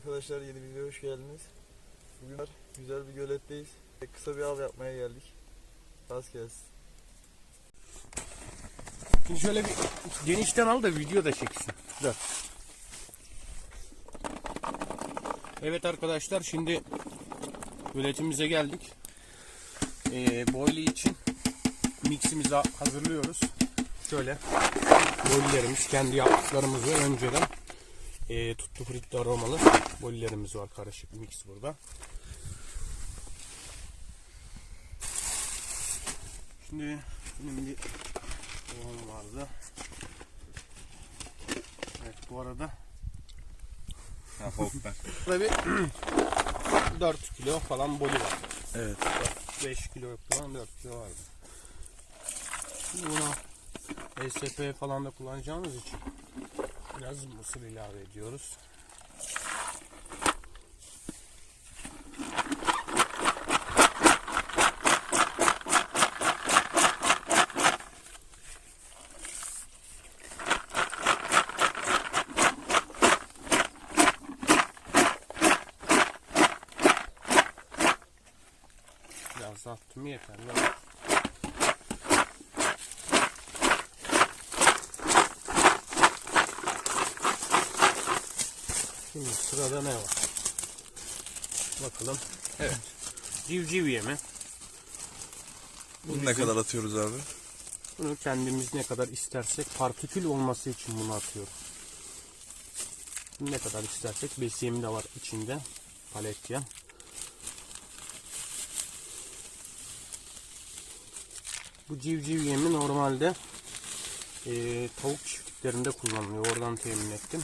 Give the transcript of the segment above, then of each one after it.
arkadaşlar yeni videoya hoş geldiniz. Bugün güzel bir göletteyiz. Kısa bir av yapmaya geldik. Rast gelsin. Şimdi şöyle bir genişten al da video da çeksin. Dur. Evet arkadaşlar şimdi göletimize geldik. Ee, boilie için miximizi hazırlıyoruz. Şöyle bollerimiz kendi yaptıklarımızı önceden e, tuttu fritti aromalı bollerimiz var karışık mix burada. Şimdi benim bir Oğlum vardı. Evet bu arada burada bir 4 kilo falan boli var. Evet. 5 kilo falan 4 kilo vardı. Şimdi buna ESP falan da kullanacağımız için biraz mısır ilave ediyoruz. Biraz attım yeterli. Şimdi sırada ne var? Bakalım. Evet. Civciv yemi. Bunu ne kadar atıyoruz abi? Bunu kendimiz ne kadar istersek partikül olması için bunu atıyoruz. Ne kadar istersek besiyemi de var içinde. Palet yem. Bu civciv yemi normalde eee, tavuk çiftliklerinde kullanılıyor. Oradan temin ettim.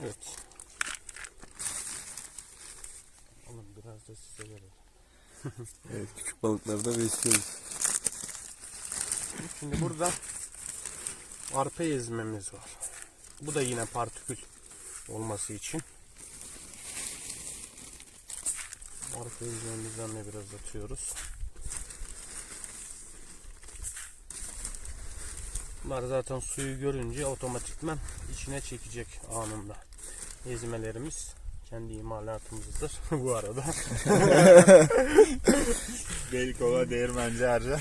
Evet. Oğlum biraz da size verelim. Evet küçük balıkları da besliyoruz. Şimdi burada arpa ezmemiz var. Bu da yine partikül olması için. Arpa ezmemizden de biraz atıyoruz. Bunlar zaten suyu görünce otomatikman içine çekecek anında. Ezmelerimiz kendi imalatımızdır bu arada. Belikova değirmenci harca.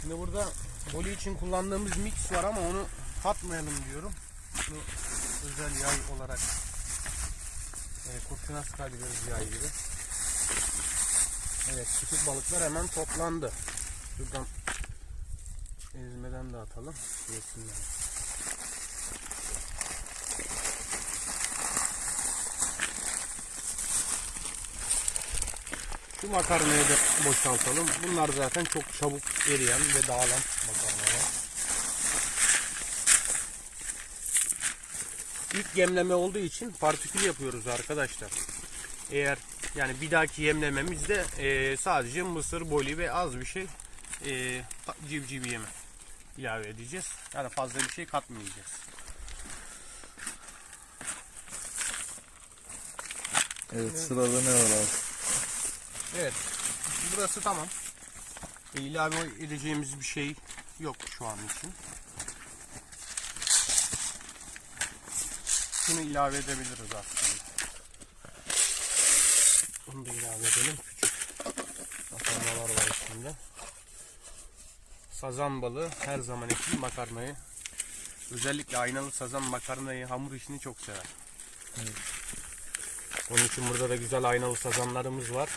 Şimdi burada boli için kullandığımız mix var ama onu katmayalım diyorum. Bunu özel yay olarak e, kurşuna sıkabiliriz yay gibi. Evet küçük balıklar hemen toplandı. Şuradan ezmeden de atalım. Yesinler. Şu makarnayı da boşaltalım. Bunlar zaten çok çabuk eriyen ve dağılan makarnalar. İlk yemleme olduğu için partikül yapıyoruz arkadaşlar. Eğer yani bir dahaki yemlememizde eee, sadece mısır, boli ve az bir şey eee civciv yemi ilave edeceğiz. Yani fazla bir şey katmayacağız. Evet sırada ne var abi? Evet. Burası tamam. E, ilave edeceğimiz bir şey yok şu an için. Şunu ilave edebiliriz aslında. Bunu da ilave edelim. Küçük makarnalar var içinde. Sazan balığı her zaman için makarnayı özellikle aynalı sazan makarnayı hamur işini çok sever. Onun için burada da güzel aynalı sazanlarımız var.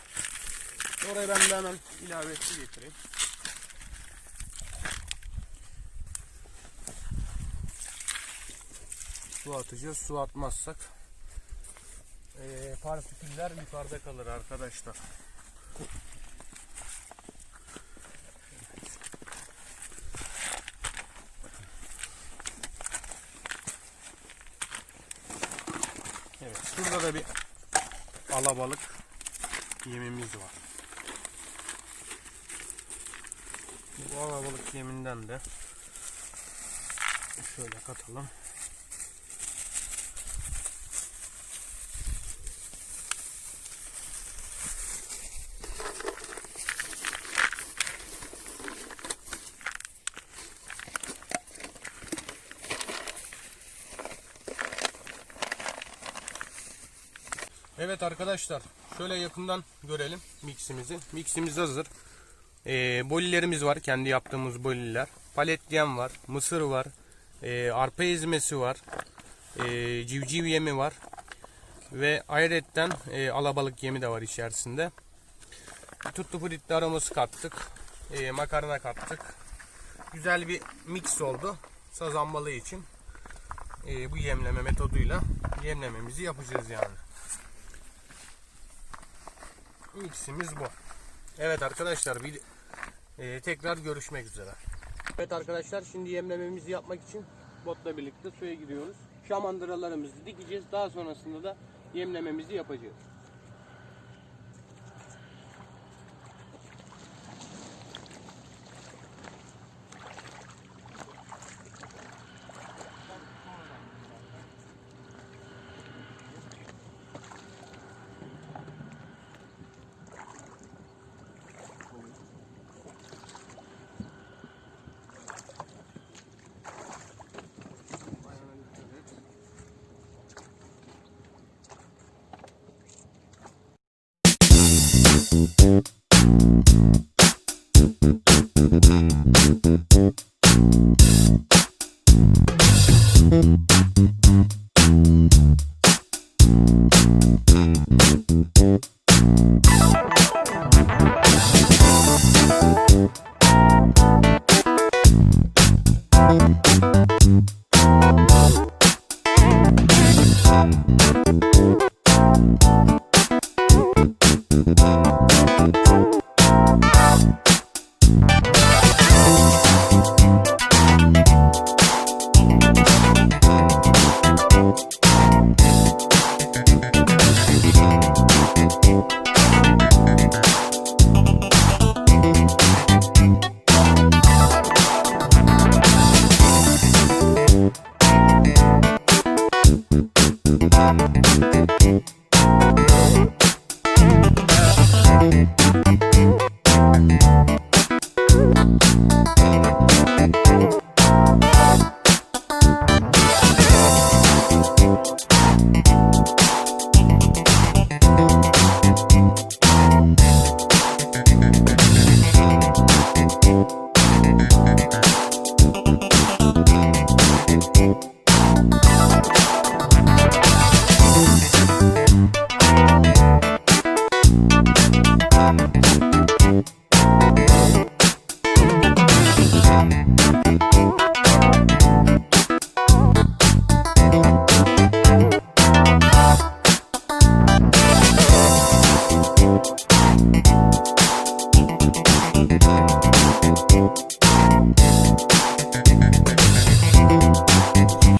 Oraya ben de hemen ilave etti getireyim. Su atacağız. Su atmazsak eee partiküller yukarıda kalır arkadaşlar. Evet, şurada da bir alabalık yemimiz var. Bu alabalık yeminden de şöyle katalım. Evet arkadaşlar şöyle yakından görelim miksimizi. Miksimiz hazır. Ee, bolilerimiz var. Kendi yaptığımız boliler. Paletyen var. Mısır var. ee, arpa ezmesi var. ee, civciv yemi var. Ve ayrıca e, alabalık yemi de var içerisinde. Tuttu fritli aroması kattık. ee, makarna kattık. Güzel bir mix oldu. Sazan balığı için. Ee, bu yemleme metoduyla yemlememizi yapacağız yani. Miximiz bu. Evet arkadaşlar bir e, tekrar görüşmek üzere. Evet arkadaşlar şimdi yemlememizi yapmak için botla birlikte suya giriyoruz. Şamandıralarımızı dikeceğiz. Daha sonrasında da yemlememizi yapacağız. Mm-hmm.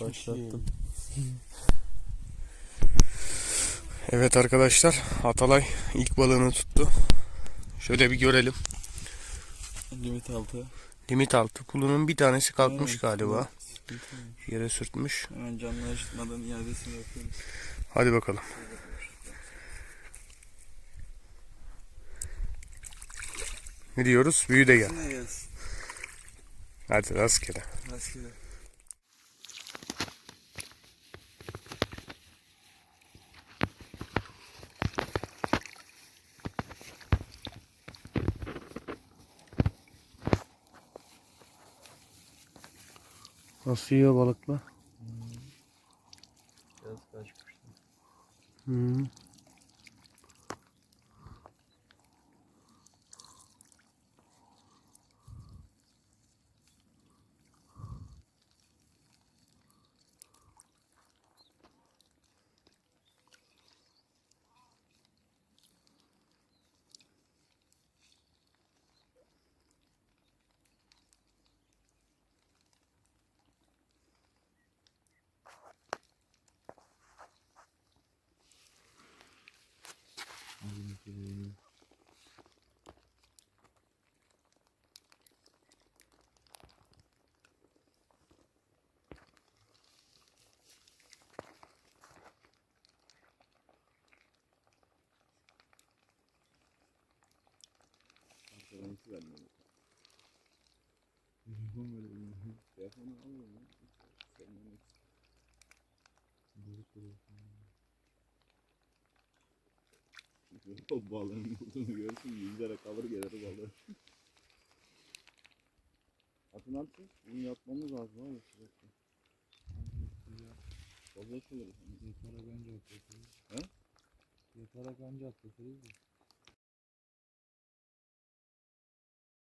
Başlattım. Evet arkadaşlar Atalay ilk balığını tuttu. Şöyle bir görelim. Limit altı. Limit altı. Kulunun bir tanesi kalkmış Evet, galiba. Yok. Yere sürtmüş. Hemen canlı acıtmadan iadesini yapıyoruz. Hadi bakalım. Ne diyoruz? Büyü de gel. Hadi rastgele. Rastgele. Nasıl yiyor balıkla? Biraz Nasıl vermem? Telefon böyle bir Telefonu alıyorum ya. Sevmem eksik. Bozuk bozuk. o balığın olduğunu görsün yüzlere kalır gelir balığı. Atın atın. Bunu yapmamız lazım abi sürekli. Fazla açılır. Yatarak bence atlatırız. He? Yatarak bence atlatırız.